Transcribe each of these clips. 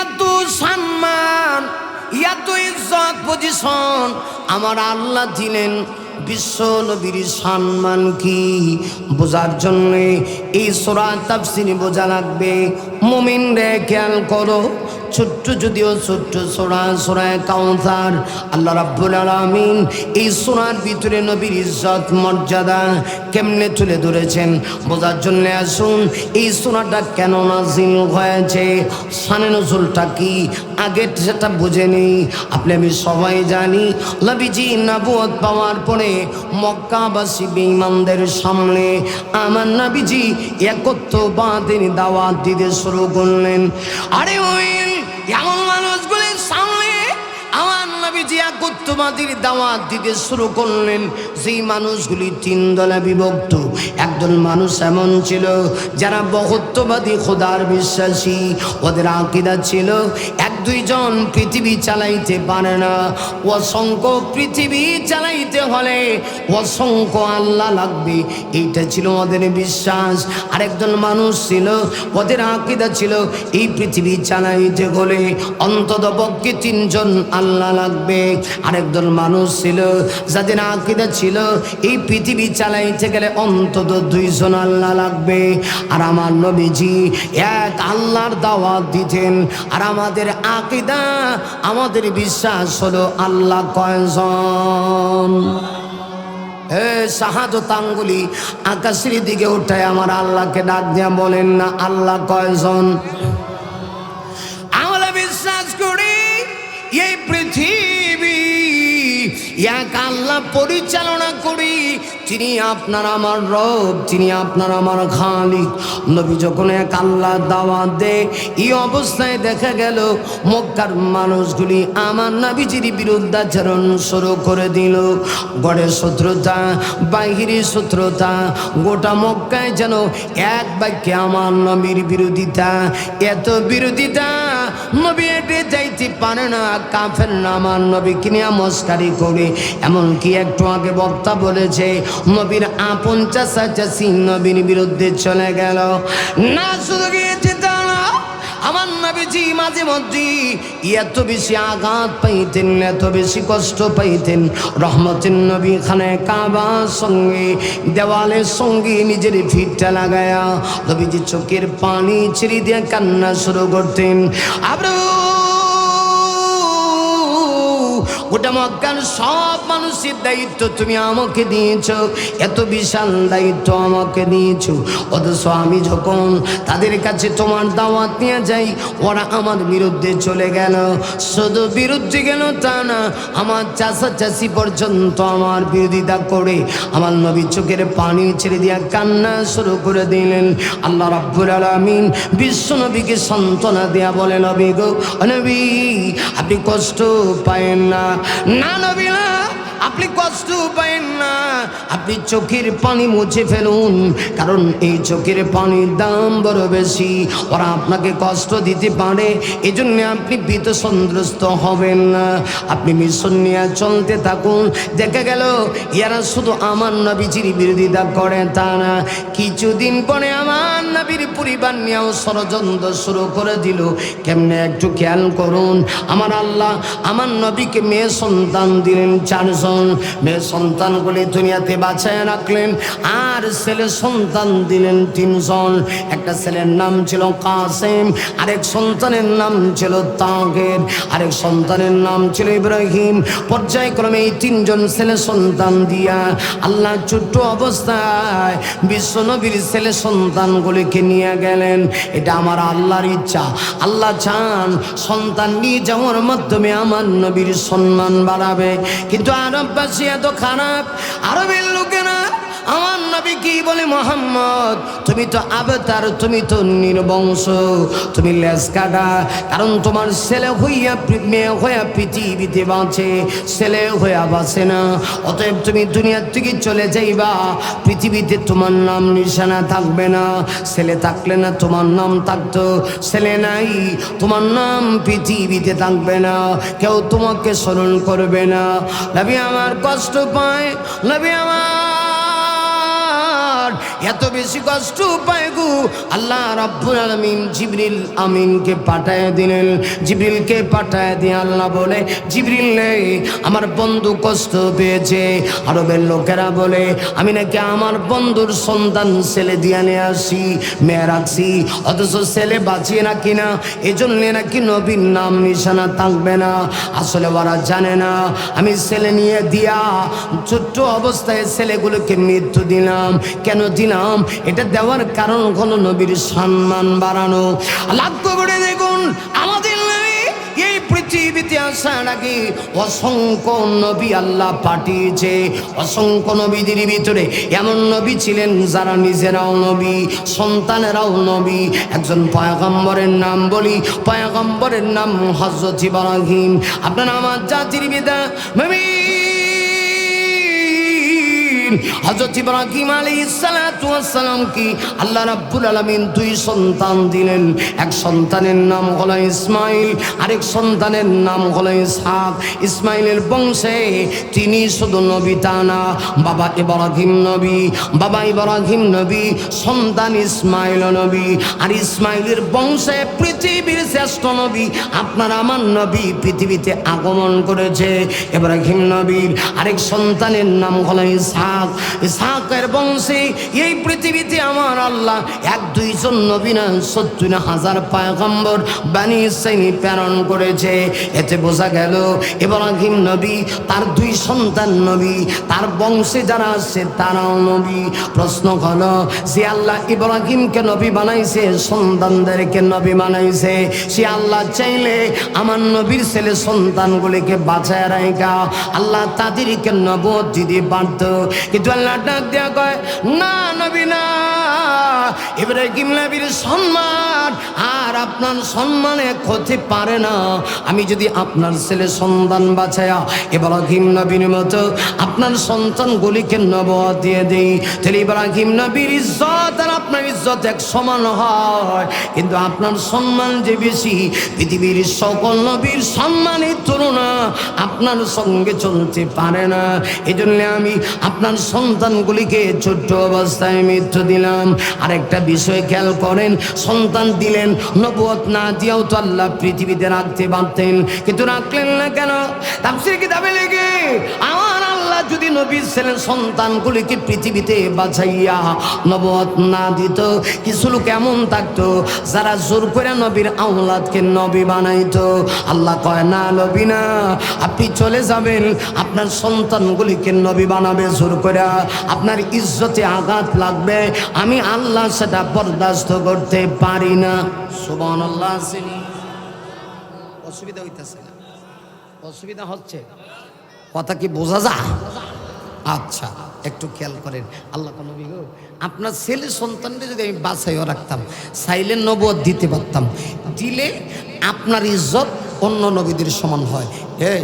এত সম্মান এত ইজ্জত পজিশন আমার আল্লাহ দিলেন বিশ্ব নবীর সম্মান কি? বোঝার জন্য এই সোরা তাফসিনি বোঝা লাগবে। মুমিন রে খেয়াল করো ছোট্ট যদিও ছোট্ট সোরা সোরায় কাউন্সার। আল্লাহ রাব্বুল আলামিন এই সোনার ভিতরে নবীর ইজ্জত, মর্যাদা কেমনে তুলে ধরেছেন? বোঝার জন্য আসুন, এই সোনাটা কেন নাজিল হয়েছে? সানে নজরুলটা কি? আগে সেটা বুঝে নেই। আপনি আমি সবাই জানি, নবীজি নবুয়ত পাওয়ার পরে মক্কাবাসী বেঈমানদের সামনে আমার নবীজি একত্রবাদের দাওয়াত দিতে শুরু করলেন। আরে ওই এমন নবীজি একত্রবাদীর দাওয়াত দিতে শুরু করলেন সেই মানুষগুলি তিন দলে বিভক্ত, একদল মানুষ এমন ছিল যারা বহুত্ববাদী, খোদার বিশ্বাসী, ওদের আকিদা ছিল এক দুইজন পৃথিবী চালাইতে পারে না, অসংখ্য পৃথিবী চালাইতে হলে অসংখ্য আল্লাহ লাগবে, এইটা ছিল ওদের বিশ্বাস। আরেকজন মানুষ ছিল, ওদের আঁকিদা ছিল, এই পৃথিবী চালাইতে হলে অন্তত পক্ষে তিনজন আল্লাহ লাগবে। আরেকজন মানুষ ছিল, যাদের আকিদা ছিল, এই পৃথিবী চালাইতে গেলে অন্তত দুইজন আল্লাহ লাগবে। আর আমার নবীজি এক আল্লাহর দাওয়াত দিতেন। আর আমাদের আকিদা, আমাদের বিশ্বাস হলো আল্লাহ কয়জন? শাহাদত আঙ্গুলি আকাশের দিকে উঠায় আমার আল্লাহকে ডাক দিয়া বলেন না, আল্লাহ কয়জন? এক আল্লাহ পরিচালনা করি তিনি আপনার আমার রব তিনি আপনার আমার খালিক। নবী যখন এক আল্লাহ দাওয়াত দেয়, এই অবস্থায় দেখা গেল, মক্কার মানুষগুলি আমার নবীজির বিরুদ্ধাচরণ শুরু করে দিল। গড়ের শত্রুতা, বাহিরি শত্রুতা, গোটা মক্কায় যেন এক বাক্যে আমার নবীর বিরোধিতা, এত বিরোধিতা নবী এটে যাইতে পারে না, কাফের না, আমার নবী কিনে মস্কারি করে? এমনকি একটু আগে বক্তা বলেছে, নবীর আপন চাষা চাষি নবীর বিরুদ্ধে চলে গেল। না শুধু গিয়েছে নবীজি মাঝে মধ্যে এত বেশি আঘাত পাইতেন, এত বেশি কষ্ট পাইতেন। রহমতের নবী খানে কাবার সঙ্গে, দেওয়ালের সঙ্গে নিজের ফিটটা লাগায়া নবীজি চোখের পানি ছিঁড়ে দিয়ে কান্না শুরু করতেন। আবার গোটা মক্কার সব মানুষের দায়িত্ব তুমি আমাকে দিয়েছ। এত বিশাল দায়িত্ব আমাকে দিয়েছ। অথচ আমি যখন তাদের কাছে তোমার দাওয়াত নিয়ে যাই, ওরা আমার বিরুদ্ধে চলে গেল। শুধু বিরুদ্ধে গেল তা না, আমার চাষা চাষি পর্যন্ত আমার বিরোধিতা করে আমার নবী চোখের পানি ছেড়ে দিয়া কান্না শুরু করে দিলেন। আল্লাহ রাব্বুল আলামিন বিশ্ব নবীকে সান্ত্বনা দেয়া বলে নবী গো, নবী, আপনি কষ্ট পায়েন না। না নবী না আপনি কষ্ট পায়েন না। আপনি চোখের পানি মুছে ফেলুন, কারণ এই চোখের পানির দাম বড় বেশি। ওরা আপনাকে কষ্ট দিতে পারে এই জন্য আপনি ভীত সন্ত্রস্ত হবেন না। আপনি মিশন নিয়ে চলতে থাকুন। দেখা গেল, এরা শুধু আমার নবীজির বিরোধিতা করে, তা না। কিছুদিন পরে আমার নবীর পরিবার নিয়েও ষড়যন্ত্র শুরু করে দিল। কেমনে একটু খেয়াল করুন, আমার আল্লাহ আমার নবীকে মেয়ে সন্তান দিলেন, চারজন মেয়ে সন্তানগুলি দুনিয়াতে বাঁচায় রাখলেন। আর ছেলে সন্তান দিলেন তিনজন। একটা ছেলের নাম ছিল কাসেম, আরেক সন্তানের নাম ছিল তাগের, আরেক সন্তানের নাম ছিল ইব্রাহিম। পর্যায়ক্রমে এই তিনজন ছেলে সন্তান দিয়া আল্লাহ ছোট্ট অবস্থায় বিশ্ব নবীর ছেলে সন্তানগুলিকে নিয়ে গেলেন। এটা আমার আল্লাহর ইচ্ছা। আল্লাহ চান সন্তান নিয়ে যাওয়ার মাধ্যমে আমার নবীর সম্মান বাড়াবে। কিন্তু আরববাসী এত খারাপ। আরবের লোকেরা আমার নবী কি বলে, মোহাম্মদ, তুমি তো আবতার, তুমি তো নির্বংশ, তুমি লেস কাটা। কারণ তোমার ছেলে হইয়া মেয়ে হইয়া পৃথিবীতে বাঁচে, ছেলে হইয়া বাঁচে না। অতএব তুমি দুনিয়ার থেকে চলে যাইবা, পৃথিবীতে তোমার নাম নিশানা থাকবে না। ছেলে থাকলে না তোমার নাম থাকতো, ছেলে নাই, তোমার নাম পৃথিবীতে থাকবে না। কেউ তোমাকে স্মরণ করবে না। নবী আমার কষ্ট পায়, নবী আমার এত বেশি কষ্ট পায় গো। আল্লাহ রাব্বুল আলামিন জিবরিল আমিনকে পাঠায় দিলেন। জিবরিলকে পাঠায় দিয়ে আল্লাহ বলে, জিবরিল নেই, আমার বন্ধু কষ্ট পেয়েছে। আরবের লোকেরা বলে, আমি নাকি আমার বন্ধুর সন্তান ছেলে দিয়ে নিয়ে আসি, মেয়ে রাখছি, অথচ ছেলে বাঁচিয়ে না। এই জন্যে নাকি নবীর নাম নিশানা থাকবে না। আসলে ওরা জানে না, আমি ছেলে নিয়ে দিয়া ছোট্ট অবস্থায় ছেলেগুলোকে মৃত্যু দিলাম। কেন দিলাম। এটা দেওয়ার কারণ হলো নবীর সম্মান বাড়ানো। লক্ষ্য করে দেখুন, আমাদের এই পৃথিবীতে আসার আগে অসংখ্য নবী আল্লাহ পাঠিয়েছে। অসংখ্য নবীদের ভিতরে এমন নবী ছিলেন যারা নিজেরাও নবী, সন্তানেরাও নবী। একজন পয়গম্বরের নাম বলি, পয়গম্বরের নাম হজরত ইব্রাহিম। আপনারা আমার জাতির বিদা নবী! হজরত ইব্রাহিম সালাম কি আল্লাহ রাব্বুল আলামিন দুই সন্তান দিলেন। এক সন্তানের নাম হলো ইসমাইল, আরেক সন্তানের নাম হলো ইসহাক। ইসমাইলের বংশে তিনি শুধু নবী তা না, বাবা ইব্রাহিম নবী, বাবা ইব্রাহিম নবী, সন্তান ইসমাইল নবী। আর ইসমাইলের বংশে পৃথিবীর শ্রেষ্ঠ নবী, আপনার আমার নবী পৃথিবীতে আগমন করেছে ইব্রাহিম নবীর। আরেক সন্তানের নাম হলো ইসহাক। ইসহাকের বংশে। এই পৃথিবীতে আমার আল্লাহ এক দুইজন নবী না, সত্তর হাজার পায়গম্বর শ্রেণি প্রেরণ করেছে। এতে বোঝা গেল, ইব্রাহিম নবী, তার দুই সন্তান নবী, তার বংশে যারা আছে তারাও নবী। প্রশ্ন হলো, যে আল্লাহ ইব্রাহিমকে নবী বানাইছে, সন্তানদেরকে নবী বানাইছে, সে আল্লাহ চাইলে আমার নবীর ছেলে সন্তানগুলিকে বাঁচায় রাখা। আল্লাহ তাদেরকে নবদ দিদি বাধ্য। কিন্তু আল্লাহ ডাক দেওয়া কয় না নবী না ইব্রাহিম নবীর সম্মান, আর আপনার সম্মানে ক্ষতি পারে না। আমি যদি আপনার ছেলে সন্তান বাছায়া ইব্রাহিম নবীর মতো আপনার সন্তানগুলিকে নবদ দিয়ে দিই, তাহলে ইব্রাহিম নবীর ইজ্জত আর আপনার ইজ্জত এক সমান হয়। কিন্তু আপনার সম্মান যে বেশি, পৃথিবীর সকল নবীর সম্মানের তুলনা আপনার সঙ্গে চলতে পারে না। এই জন্য আমি আপনার সন্তানগুলিকে ছোট্ট অবস্থায় মৃত্যু দিলাম। আরেকটা বিষয় খেয়াল করেন, সন্তান দিলেন, নবুয়ত না দিয়েও তো আল্লাহ পৃথিবীতে রাখতে পারতেন। কিন্তু রাখলেন না কেন? তাপসির কিতাবে লেগে আমার আল্লাহ যদি নবীর ছেলের সন্তানগুলিকে পৃথিবীতে বাছাইয়া নবত না দিত, কিছু লোক এমন থাকতো, যারা জোর করে নবীর আওলাদকে নবী বানাইতো। আল্লাহ কয়, না, নবী না, আপনি চলে যাবেন, আপনার সন্তানগুলিকে নবী বানাবে জোর করে। আপনার ইজ্জতে আঘাত লাগবে, আমি আল্লাহ সেটা বরদাস্ত করতে পারি না। সুবহান আল্লাহ অসুবিধা হইতেছে না। অসুবিধা হচ্ছে। কথা কি বোঝা যায়? আচ্ছা একটু খেয়াল করেন। আল্লাহ নবী গো, আপনার ছেলে সন্তানকে যদি আমি বাছাইও রাখতাম, চাইলে নবদ দিতে পারতাম। দিলে আপনার ইজ্জত অন্য নবীদের সমান হয়। এই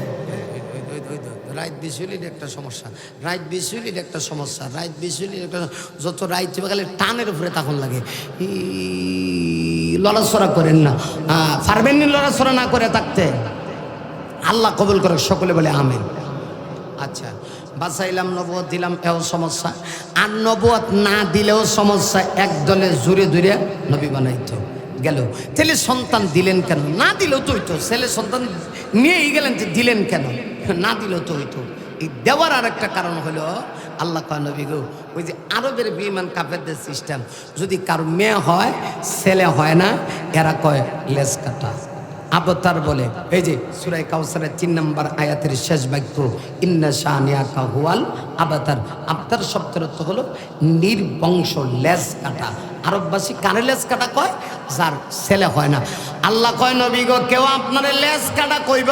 রাইত বিশুলির একটা সমস্যা। রাইত বিশুলির একটা সমস্যা। রাইত বিশুলির একটা যত রাইত চেপে গেলে টানের উপরে তখন লাগে। লড়াচড়া করেন না। পারবেন নি লড়াচড়া না করে থাকতে? আল্লাহ কবুল করে সকলে বলে আমেন। আচ্ছা বাসাইলাম নবুয়ত, দিলাম, এও সমস্যা। আর নবুয়ত না দিলেও সমস্যা, এক দলে জুড়ে জুড়ে নবী বানাইতো। গেল। ছেলে সন্তান দিলেন কেন? না দিলেও তো হইতো। ছেলে সন্তান নিয়েই গেলেন যে দিলেন কেন? না দিলেও তো হইতো। এই দেওয়ার আর একটা কারণ হলো, আল্লাহ নবী গো, ওই যে আরবের বিমান কাফেরদের সিস্টেম যদি কারও মেয়ে হয়, ছেলে হয় না, এরা কয় লেস কাটা। আবতার বলে। এই যে সুরাই কাউসারের তিন নম্বর আয়াতের শেষ বাক্য, ইন্না শাহানিয়া কাহুয়াল আবাতার। আবতার শব্দের অর্থ হলো নির্বংশ, লেজ কাটা। আরববাসী কানে লেজ কাটা কয়? যার ছেলে হয় না। আল্লাহ কয়, নবী গো, কেউ আপনার লেজ কাটা কইব?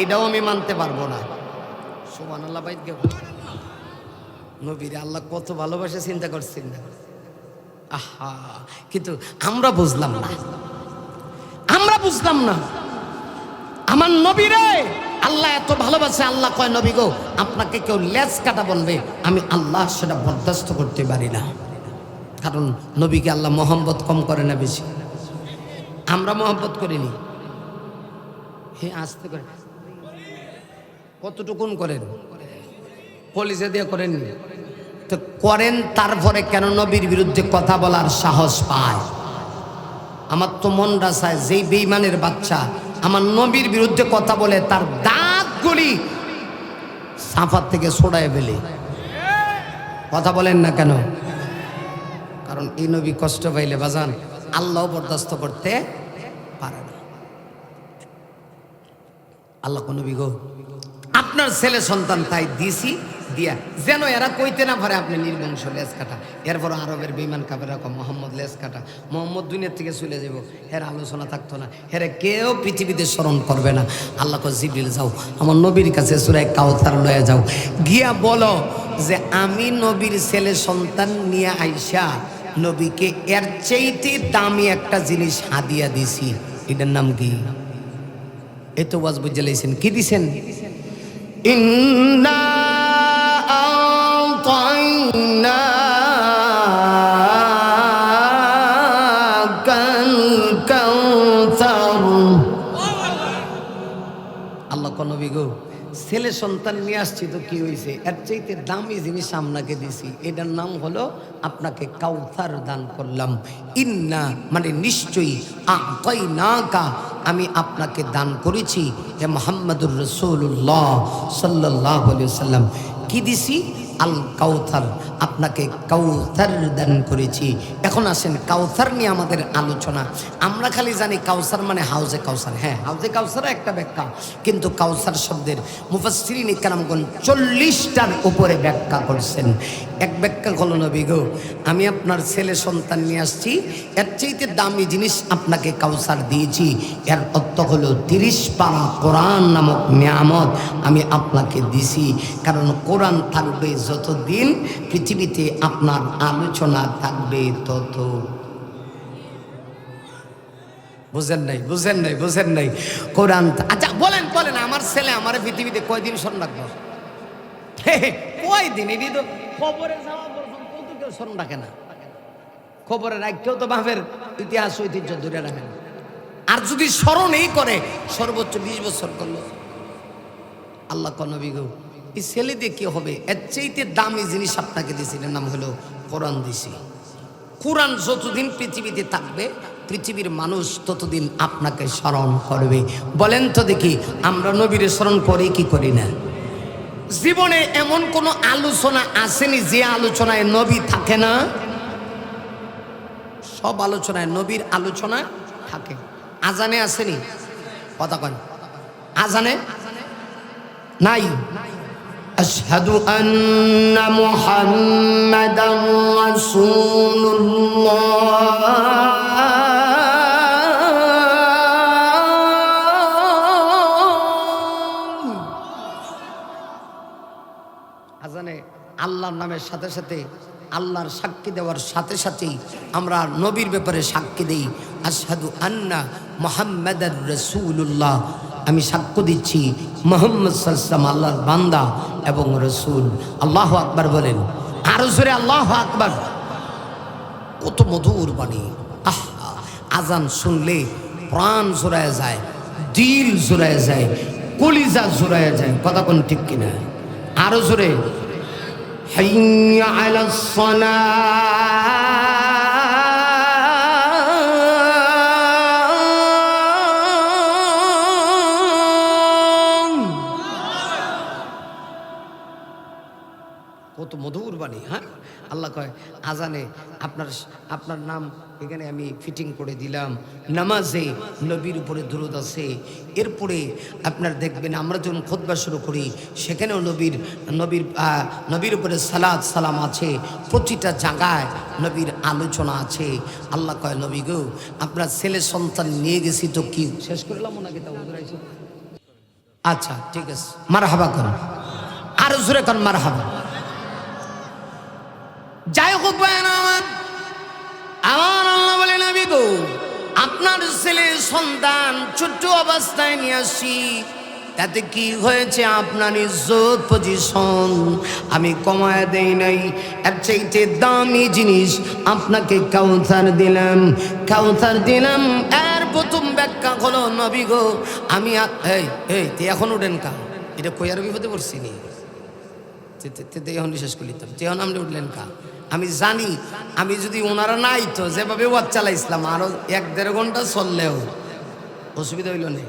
এটাও আমি মানতে পারব না। সোমান আল্লাহ বাইদ গে নবীরে আল্লাহ কত ভালোবাসে, চিন্তা করছেন না। আহা, কিন্তু আমরা বুঝলাম না। বুঝলাম না। আমার নবী রে, আল্লাহ এত ভালোবাসে, আল্লাহ কয়, নবী গো, আপনাকে কেউ লেজ কাটা বলবে, আমি আল্লাহ সেটা বরদাস্ত করতে পারি না। কারণ নবীকে আল্লাহ মোহাম্মত কম করে না বেশি। আমরা মোহাম্মত করিনি। হে আসতে করে। কতটুকুন করেন? পলিসে দিয়ে করেননি। তো করেন তারপরে কেন নবীর বিরুদ্ধে কথা বলার সাহস পায়? আমার তো মনটা চায় যেই বেইমানের বাচ্চা, আমার নবীর বিরুদ্ধে কথা বলে তার দাঁতগুলি সাফার থেকে ছড়ায় ফেলে। কথা বলেন না কেন? কারণ এই নবী কষ্ট পাইলে বাজান, আল্লাহ বরদাস্ত করতে পারে না। আল্লাহ কোন বিগো আপনার ছেলে সন্তান তাই দিছি দিয়া। যেন এরা কইতে না পারে আপনি নির্বংশ লেস কাটা। এরপর আরবের বিমান কাপের রকম মোহাম্মদ লেস কাটা। মোহাম্মদ দুনিয়ার থেকে চলে যাব। হের আলোচনা থাকতো না। হেরে কেউ পৃথিবীতে স্মরণ করবে না। আল্লাহ জিবরিল, যাও। আমার নবীর কাছে সুরায় কাউতার লয়ে যাও। গিয়া বলো যে, আমি নবীর ছেলে সন্তান নিয়ে আইসা নবীকে এর চাইতে দামি একটা জিনিস হাদিয়া দিছি। এটার নাম কি? এই তো ওয়াজ বুঝে লাইছেন। কি দিছেন? ইন্না আল্লাহ ছেলে সন্তান নিয়ে আসছি তো কি হয়েছে এর চাইতে দামি জিনিস আপনাকে দিছি। এটার নাম হলো আপনাকে কাউসার দান করলাম। ইন্না মানে নিশ্চয়ই আতাই না কা আমি আপনাকে দান করেছি। হে মোহাম্মদুর রসুল্লাহ সাল্লাহ সাল্লাম কি দিছি? আল কাউথার আপনাকে কাউথার দান করেছি। এখন আসেন, কাউথার নিয়ে আমাদের আলোচনা। আমরা খালি জানি কাউসার মানে হাউজে কাউসার। হ্যাঁ হাউজে কাউসার একটা ব্যাখ্যা। কিন্তু কাউসার শব্দের মুফাসরিন ইকরামগণ চল্লিশটার উপরে ব্যাখ্যা করছেন। এক ব্যাখ্যা হলো, নবী গো, আমি আপনার ছেলে সন্তান নিয়ে আসছি। এর চাইতে দামি জিনিস আপনাকে কাউসার দিয়েছি। এর অর্থ হলো তিরিশ পারা কোরআন নামক নিয়ামত আমি আপনাকে দিছি। কারণ কোরআন থাকবে যতদিন পৃথিবীতে আপনার আলোচনা থাকবে তত। বুঝেন নাই বুঝেন নাই বুঝেন নাই। কোরআন আচ্ছা বলেন বলেন, আমার ছেলে আমার পৃথিবীতে কয়দিন স্মরণ রাখব কয়দিন? এটি তো খবরে যাওয়া কেউ স্মরণ রাখে না। খবরে রাখতেও তো বাপের ইতিহাস, ঐতিহ্য ধরে রাখে না। আর যদি স্মরণই করে, সর্বোচ্চ বিশ বছর করল। আল্লাহ কনবী গো এই ছেলে দিয়ে কি হবে? এর চাইতে দামি জিনিস আপনাকে দিয়েছি নাম হলো কোরআন দিছি। কোরআন যতদিন পৃথিবীতে থাকবে, পৃথিবীর মানুষ ততদিন আপনাকে স্মরণ করবে। বলেন তো দেখি, আমরা নবীর স্মরণ করি কি করি না? জীবনে এমন কোনো আলোচনা আসেনি যে আলোচনায় নবী থাকে না? সব আলোচনায় নবীর আলোচনা থাকে। আজানে আসেনি? কথা কন আজানে? নাই। أشهد أن محمدا رسول الله আজানে আল্লাহর নামের সাথে সাথে আল্লাহর সাক্ষী দেওয়ার সাথে সাথেই আমরা নবীর ব্যাপারে সাক্ষী দেই আশহাদু আন্না মোহাম্মদ রসুল্লাহ আমি সাক্ষ্য দিচ্ছি মোহাম্মদ সাল্লাম আল্লাহর বান্দা এবং রসুল। আল্লাহ আকবর বলেন, আর জোরে আল্লাহ আকবর। কত মধুর বাণী। আহ, আজান শুনলে প্রাণ জোড়ায় যায়, দিল জোড়ায় যায়, কলিজা জোড়ায় যায়। কথা কোন ঠিক কিনা? আরও জোরে। হাইয়া আলা সলা কত মধুর বাণী হ্যাঁ? আল্লাহ কয়, আজানে আপনার আপনার নাম এখানে আমি ফিটিং করে দিলাম। নামাজে নবীর উপরে দূরত আছে। এরপরে আপনার দেখবেন আমরা যখন খোদবা শুরু করি, সেখানেও নবীর নবীর নবীর উপরে সালাদ সালাম আছে। প্রতিটা জায়গায় নবীর আলোচনা আছে। আল্লাহ কয়, নবী গো, আপনার ছেলে সন্তান নিয়ে গেছি তো কি? শেষ করলাম ওনাকে তা আচ্ছা ঠিক আছে। মার হাবা কর আর জোরে কর মার হাবা যাই হোক আমার আমার আল্লাহ বলে, নবী গো, আপনার ছেলে সন্তান ছোট্ট অবস্থায় নিয়ে আসি। তাতে কি হয়েছে? আপনার ইজ্জত পজিশন আমি কমায় দেই নাই। এর চাইতে দামি জিনিস আপনাকে কাউন্সার দিলাম কাউন্সার দিলাম। এর প্রথম ব্যাখ্যা হলো, নবী গো, আমি এই এই, তুই এখন উঠেন কা? এটা কইয়ার বিপদে পড়ছি নি? এখন শেষ করলি তো। তেহন আপনি উঠলেন কা? আমি জানি, আমি যদি ওনারা নাই তো যেভাবে ওয়াজ চালাইছিলাম, আরও এক দেড় ঘণ্টা চললেও অসুবিধা হইল না।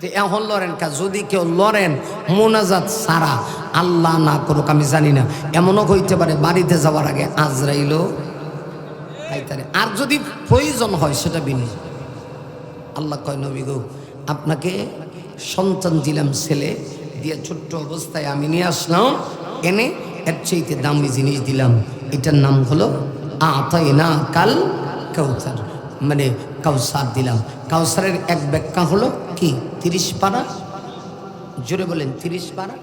তো এখন লড়েন কা, যদি কেউ লড়েন, মোনাজাত সারা আল্লাহ না করুক, আমি জানি না। এমনও হইতে পারে বাড়িতে যাওয়ার আগে আজরাইলও খাইতারে আর যদি প্রয়োজন হয়, সেটা বিনি আল্লাহ কয়, নবী গো, আপনাকে সন্তান দিলাম, ছেলে দিয়ে ছোট্ট অবস্থায় আমি নিয়ে আসলাম। এনে এর চাইতে দামি জিনিস দিলাম। এটার নাম হলো আতাই না কাল কাউসার। মানে কাউসার দিলাম। কাউসারের এক ব্যাখ্যা হলো কি? তিরিশ পাড়া জোরে বলেন তিরিশ পাড়া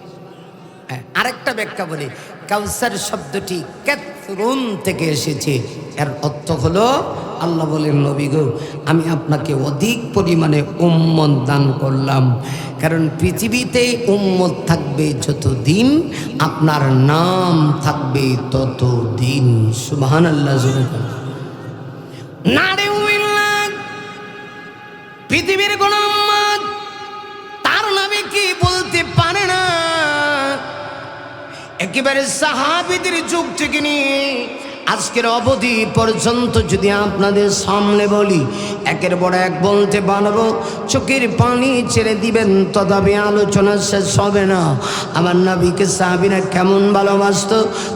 হ্যাঁ, আরেকটা ব্যাখ্যা বলি। কাউসার শব্দটি ক্যাথরুন থেকে এসেছে। এর অর্থ হলো আল্লাহ বলেন, নবী গো, আমি আপনাকে অধিক পরিমাণে উম্মত দান করলাম। কারণ পৃথিবীতে উম্মত থাকবে যত দিন আপনার নাম থাকবে তত দিন সুবহান আল্লাহ পৃথিবীর কোন তার নামে কি বলতে পারে না। একেবারে সাহাবিদের যুগ থেকে নিয়ে আজকের অবধি পর্যন্ত যদি আপনাদের সামনে বলি, একের পর এক বলতে পারব, চোখের পানি ছেড়ে দিবেন, তথাপি আলোচনা শেষ হবে না। আমার নাবিকে সাহাবিরা কেমন ভালোবাসত?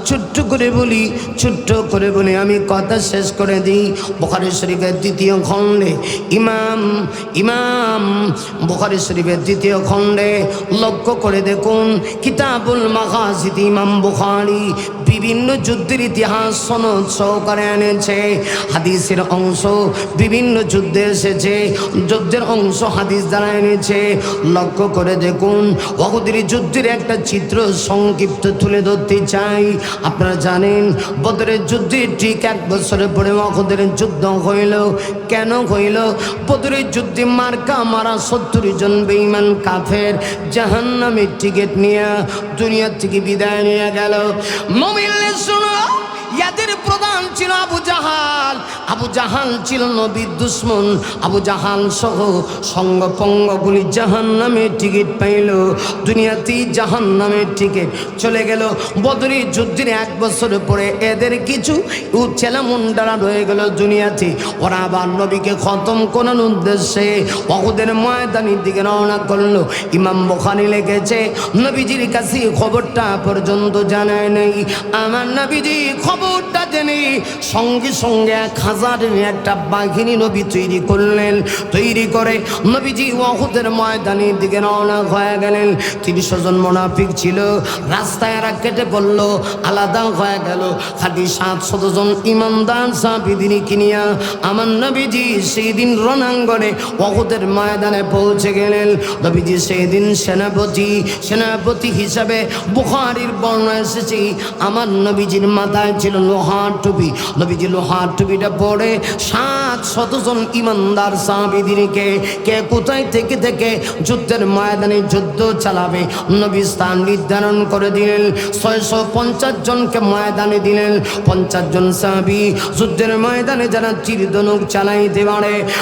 ছোট্ট করে বলি, ছোট্ট করে বলি আমি কথা শেষ করে দিই। বোখারি শরীফের দ্বিতীয় খণ্ডে, ইমাম ইমাম, বোখারি শরীফের দ্বিতীয় খণ্ডে লক্ষ্য করে দেখুন, কিতাবুল মাহাজিদ ইমাম বুখারি বিভিন্ন যুদ্ধের ইতিহাস সনদ সহকারে এনেছে, হাদিসের অংশ বিভিন্ন যুদ্ধে এসেছে, যুদ্ধের অংশ হাদিস দ্বারা এনেছে। লক্ষ্য করে দেখুন অহুদের যুদ্ধের একটা চিত্র সংক্ষিপ্ত তুলে ধরতে চাই। আপনারা জানেন, বদরের যুদ্ধে ঠিক এক বছরের পরে অহুদের যুদ্ধ হইল। কেন হইল? বদরের যুদ্ধে মার্কা মারা সত্তর জন বেইমান কাফের জাহান্নামের টিকিট নিয়ে দুনিয়ার থেকে বিদায় নিয়ে গেল। মমিল্লে শোনো ইয়াদের প্রধান ছিল আবু জাহাল। আবু জাহাল ছিল নবীর দুশ্মন। আবু জাহাল সহ সঙ্গপঙ্গগুলি জাহান নামের টিকিট পাইল। দুনিয়াতেই জাহান নামের টিকিট চলে গেল। বদরি যুদ্ধের এক বছর পরে এদের কিছু ছেলে মুন্ডারা রয়ে গেল দুনিয়াতে। ওরা আবার নবীকে খতম করার উদ্দেশ্যে অহুদের ময়দানির দিকে রওনা করল। ইমাম বোখানি লেগেছে নবীজির কাছে খবরটা পর্যন্ত জানায় নেই। আমার নবীজি খবরটা জেনে সঙ্গে সঙ্গে এক একটা বাঘিনী নবী তৈরি করলেন। তৈরি করে নবীজি ওহুদের ময়দানের দিকে রওনা হয়ে গেলেন। জন মোনাফিক ছিল। রাস্তায় এরা কেটে পড়ল, আলাদা হয়ে গেল। খালি সাত জন কিনিয়া আমার নবীজি সেই দিন রণাঙ্গনে ওহুদের ময়দানে পৌঁছে গেলেন। নবীজি সেই দিন সেনাপতি সেনাপতি হিসাবে বুখারির বর্ণনা এসেছি, আমার নবীজির মাথায় ছিল লোহার টুপি। নবীজি লোহার টুপিটা পরে সাত শতজন ইমানদার সাহাবিদিনকে কে কোথায় থেকে থেকে যুদ্ধের ময়দানে যুদ্ধ চালাবে? নবী স্থান নির্ধারণ করে দিলেন। ছয়শো পঞ্চাশ জনকে ময়দানে দিলেন। পঞ্চাশ জন সাহাবি যুদ্ধের ময়দানে যারা চিরদনুক চালাইতে পারে